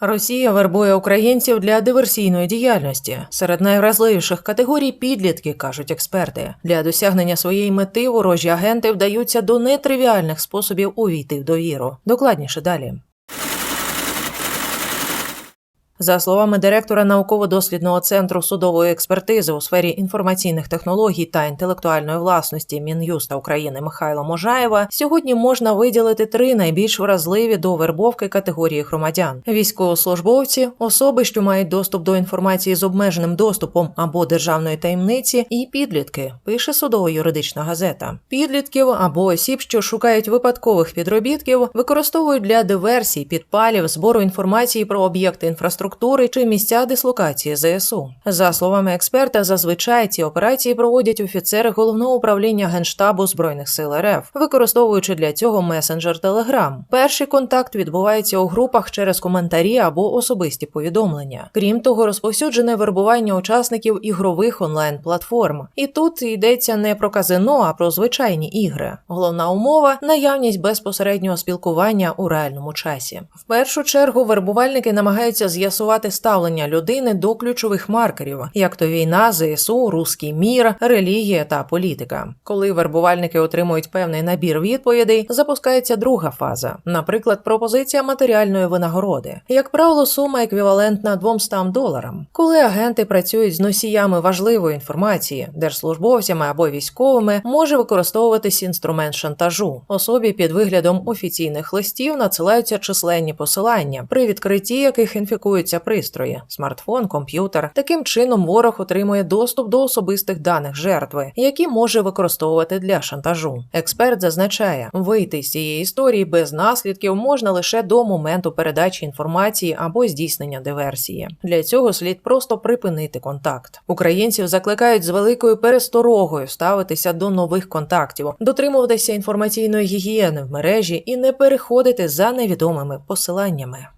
Росія вербує українців для диверсійної діяльності. Серед найвразливіших категорій підлітки, кажуть експерти. Для досягнення своєї мети ворожі агенти вдаються до нетривіальних способів увійти в довіру. Докладніше далі. За словами директора науково-дослідного центру судової експертизи у сфері інформаційних технологій та інтелектуальної власності Мін'юста України Михайла Можаєва, сьогодні можна виділити три найбільш вразливі до вербовки категорії громадян: військовослужбовці, особи, що мають доступ до інформації з обмеженим доступом або державної таємниці, і підлітки, пише судово-юридична газета. Підлітків або осіб, що шукають випадкових підробітків, використовують для диверсій, підпалів, збору інформації про об'єкти інфраструктури чи місця дислокації ЗСУ. За словами експерта, зазвичай ці операції проводять офіцери головного управління генштабу збройних сил РФ, використовуючи для цього месенджер Telegram. Перший контакт відбувається у групах через коментарі або особисті повідомлення. Крім того, розповсюджене вербування учасників ігрових онлайн-платформ. І тут йдеться не про казино, а про звичайні ігри. Головна умова наявність безпосереднього спілкування у реальному часі. В першу чергу вербувальники намагаються з'ясувати ставлення людини до ключових маркерів, як то війна, ЗСУ, руський мір, релігія та політика. Коли вербувальники отримують певний набір відповідей, запускається друга фаза, наприклад, пропозиція матеріальної винагороди. Як правило, сума еквівалентна 200 доларам. Коли агенти працюють з носіями важливої інформації, держслужбовцями або військовими, може використовуватись інструмент шантажу. Особі під виглядом офіційних листів надсилаються численні посилання, при відкритті яких інфікуються пристрої, смартфон, комп'ютер. Таким чином ворог отримує доступ до особистих даних жертви, які може використовувати для шантажу. Експерт зазначає, вийти з цієї історії без наслідків можна лише до моменту передачі інформації або здійснення диверсії. Для цього слід просто припинити контакт. Українців закликають з великою пересторогою ставитися до нових контактів, дотримуватися інформаційної гігієни в мережі і не переходити за невідомими посиланнями.